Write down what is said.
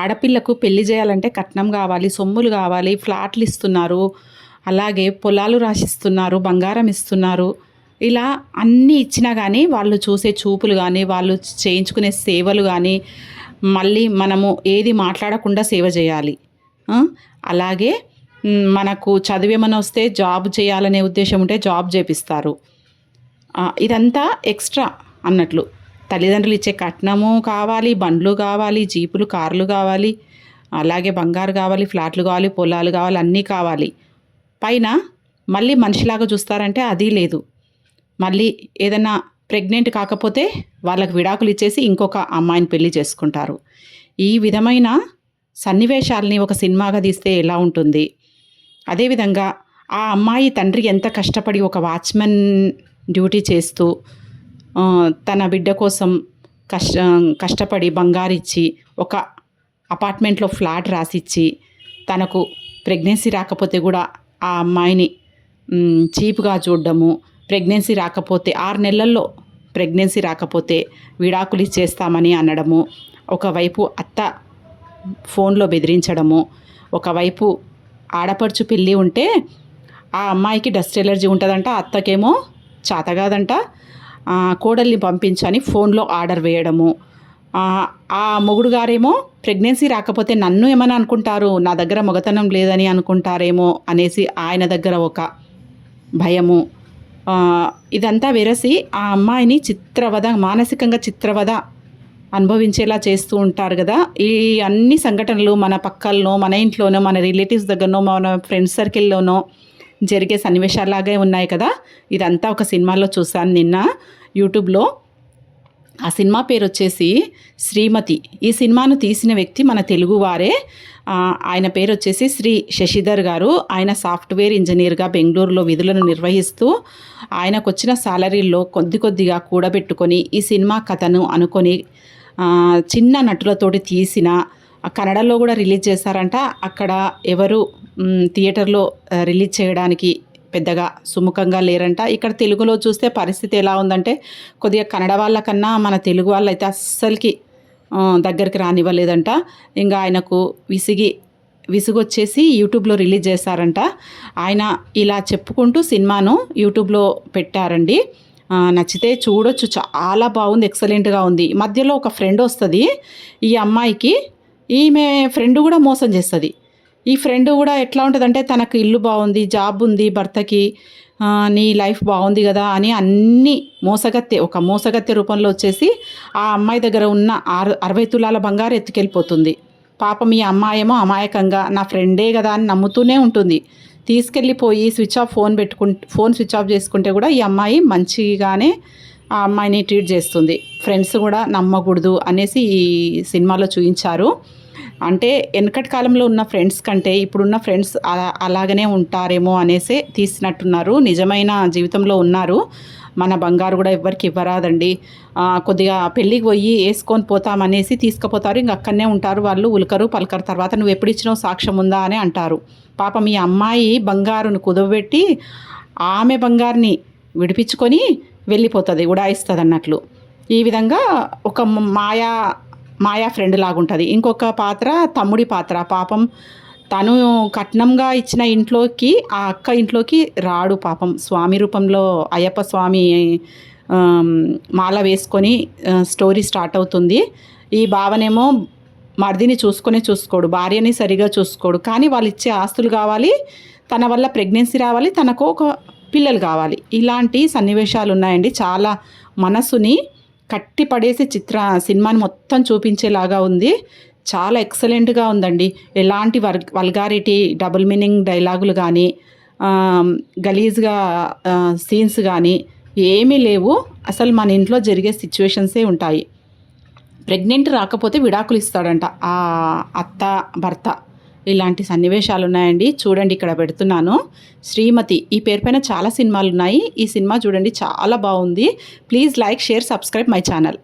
ఆడపిల్లకు పెళ్ళి చేయాలంటే కట్నం కావాలి సొమ్ములు కావాలి ఫ్లాట్లు ఇస్తున్నారు అలాగే పొలాలు రాసిస్తున్నారు బంగారం ఇస్తున్నారు. ఇలా అన్నీ ఇచ్చినా కానీ వాళ్ళు చూసే చూపులు కానీ వాళ్ళు చేయించుకునే సేవలు కానీ మళ్ళీ మనము ఏది మాట్లాడకుండా సేవ చేయాలి. అలాగే మనకు చదివేమని వస్తే జాబ్ చేయాలనే ఉద్దేశం ఉంటే జాబ్ చేపిస్తారు. ఇదంతా ఎక్స్ట్రా అన్నట్లు. తల్లిదండ్రులు ఇచ్చే కట్నము కావాలి బండ్లు కావాలి జీపులు కార్లు కావాలి అలాగే బంగారు కావాలి ఫ్లాట్లు కావాలి పొలాలు కావాలి అన్నీ కావాలి. పైన మళ్ళీ మనిషిలాగా చూస్తారంటే అది లేదు. మళ్ళీ ఏదైనా ప్రెగ్నెంట్ కాకపోతే వాళ్ళకి విడాకులు ఇచ్చేసి ఇంకొక అమ్మాయిని పెళ్ళి చేసుకుంటారు. ఈ విధమైన సన్నివేశాలని ఒక సినిమాగా తీస్తే ఎలా ఉంటుంది? అదేవిధంగా ఆ అమ్మాయి తండ్రి ఎంత కష్టపడి ఒక వాచ్మెన్ డ్యూటీ చేస్తూ తన బిడ్డ కోసం కష్ట కష్టపడి బంగారు ఇచ్చి ఒక అపార్ట్మెంట్లో ఫ్లాట్ రాసిచ్చి తనకు ప్రెగ్నెన్సీ రాకపోతే కూడా ఆ అమ్మాయిని చీప్గా చూడడము. ప్రెగ్నెన్సీ రాకపోతే ఆరు నెలల్లో ప్రెగ్నెన్సీ రాకపోతే విడాకులు ఇచ్చేస్తామని అనడము. ఒకవైపు అత్త ఫోన్లో బెదిరించడము. ఒకవైపు ఆడపడుచు పెళ్ళి ఉంటే ఆ అమ్మాయికి డస్ట్ ఎలర్జీ ఉంటుందంట అత్తకేమో చాతగాదంట కోడల్ని పంపించని ఫోన్లో ఆర్డర్ వేయడము. ఆ, మొగుడు గారేమో ప్రెగ్నెన్సీ రాకపోతే నన్ను ఏమని అనుకుంటారు? నా దగ్గర మొగతనం లేదని అనుకుంటారేమో అనేసి ఆయన దగ్గర ఒక భయము. ఇదంతా వెరసి ఆ అమ్మాయిని చిత్రవద మానసికంగా చిత్రవద అనుభవించేలా చేస్తూ ఉంటారు కదా. ఈ అన్ని సంఘటనలు మన పక్కల్లో మన ఇంట్లోనో మన రిలేటివ్స్ దగ్గరనో మన ఫ్రెండ్స్ సర్కిల్లోనో జరిగే సన్నివేశాలాగే ఉన్నాయి కదా. ఇదంతా ఒక సినిమాలో చూశాను నిన్న. యూట్యూబ్లో ఆ సినిమా పేరు వచ్చేసి శ్రీమతి. ఈ సినిమాను తీసిన వ్యక్తి మన తెలుగువారే ఆయన పేరు వచ్చేసి శ్రీ శశిధర్ గారు. ఆయన సాఫ్ట్వేర్ ఇంజనీర్గా బెంగళూరులో విధులను నిర్వహిస్తూ ఆయనకు వచ్చిన సాలరీల్లో కొద్ది కొద్దిగా కూడబెట్టుకొని ఈ సినిమా కథను అనుకొని చిన్న నటులతోటి తీసిన కన్నడలో కూడా రిలీజ్ చేశారంట. అక్కడ ఎవరు థియేటర్లో రిలీజ్ చేయడానికి పెద్దగా సుముఖంగా లేరంట. ఇక్కడ తెలుగులో చూస్తే పరిస్థితి ఎలా ఉందంటే కొద్దిగా కన్నడ వాళ్ళకన్నా మన తెలుగు వాళ్ళు అయితే అస్సలకి దగ్గరికి రానివ్వలేదంట. ఇంకా ఆయనకు విసిగి విసుగొచ్చేసి యూట్యూబ్లో రిలీజ్ చేశారంట. ఆయన ఇలా చెప్పుకుంటూ సినిమాను యూట్యూబ్లో పెట్టారండి. నచ్చితే చూడొచ్చు. చాలా బాగుంది ఎక్సలెంట్గా ఉంది. మధ్యలో ఒక ఫ్రెండ్ వస్తుంది ఈ అమ్మాయికి ఈమె ఫ్రెండ్ కూడా మోసం చేస్తుంది. ఈ ఫ్రెండ్ కూడా ఎట్లా ఉంటుందంటే తనకు ఇల్లు బాగుంది జాబ్ ఉంది భర్తకి నీ లైఫ్ బాగుంది కదా అని అన్ని మోసగత్తె ఒక మోసగత్తె రూపంలో వచ్చేసి ఆ అమ్మాయి దగ్గర ఉన్న ఆరు అరవై తులాల బంగారు ఎత్తుకెళ్ళిపోతుంది. పాపం ఈ అమ్మాయేమో అమాయకంగా నా ఫ్రెండే కదా అని నమ్ముతూనే ఉంటుంది. తీసుకెళ్ళిపోయి స్విచ్ ఆఫ్ ఫోన్ పెట్టుకుంటే ఫోన్ స్విచ్ ఆఫ్ చేసుకుంటే కూడా ఈ అమ్మాయి మంచిగానే ఆ అమ్మాయిని ట్రీట్ చేస్తుంది. ఫ్రెండ్స్ కూడా నమ్మకూడదు అనేసి ఈ సినిమాలో చూపించారు అంటే వెనకటి కాలంలో ఉన్న ఫ్రెండ్స్ కంటే ఇప్పుడున్న ఫ్రెండ్స్ అలా అలాగనే ఉంటారేమో అనేసి తీసినట్టున్నారు. నిజమైన జీవితంలో ఉన్నారు. మన బంగారు కూడా ఎవ్వరికి ఇవ్వరాదండి. కొద్దిగా పెళ్ళికి పోయి వేసుకొని పోతామనేసి తీసుకుపోతారు. ఇంక అక్కడనే ఉంటారు వాళ్ళు ఉలకరు పలకరు. తర్వాత నువ్వు ఎప్పుడు ఇచ్చినావు సాక్ష్యం ఉందా అని అంటారు. పాపం ఈ అమ్మాయి బంగారును కుదవబెట్టి ఆమె బంగారుని విడిపించుకొని వెళ్ళిపోతుంది ఉడాయిస్తుంది అన్నట్లు ఈ విధంగా ఒక మాయా మాయా ఫ్రెండ్ లాగుంటుంది. ఇంకొక పాత్ర తమ్ముడి పాత్ర. పాపం తను కట్నంగా ఇచ్చిన ఇంట్లోకి ఆ అక్క ఇంట్లోకి రాడు పాపం. స్వామి రూపంలో అయ్యప్ప స్వామి మాల వేసుకొని స్టోరీ స్టార్ట్ అవుతుంది. ఈ భావనేమో మర్దిని చూసుకొని చూసుకోడు. భార్యని సరిగా చూసుకోడు. కానీ వాళ్ళు ఇచ్చే ఆస్తులు కావాలి తన వల్ల ప్రెగ్నెన్సీ రావాలి తనకు ఒక పిల్లలు కావాలి. ఇలాంటి సన్నివేశాలు ఉన్నాయండి చాలా మనసుని కట్టి పడేసి చిత్ర సినిమాని మొత్తం చూపించేలాగా ఉంది. చాలా ఎక్సలెంట్గా ఉందండి. ఎలాంటి వర్ వల్గారిటీ డబుల్ మీనింగ్ డైలాగులు కానీ గలీజ్గా సీన్స్ కానీ ఏమీ లేవు. అసలు మన ఇంట్లో జరిగే సిచ్యువేషన్సే ఉంటాయి. ప్రెగ్నెంట్ రాకపోతే విడాకులు ఇస్తాడంట. ఆ అత్త భర్త. ఇలాంటి సన్నివేశాలు ఉన్నాయండి చూడండి ఇక్కడ పెడుతున్నాను. శ్రీమతి ఈ పేరు పైన చాలా సినిమాలు ఉన్నాయి ఈ సినిమా చూడండి చాలా బాగుంది. Please like share subscribe my channel.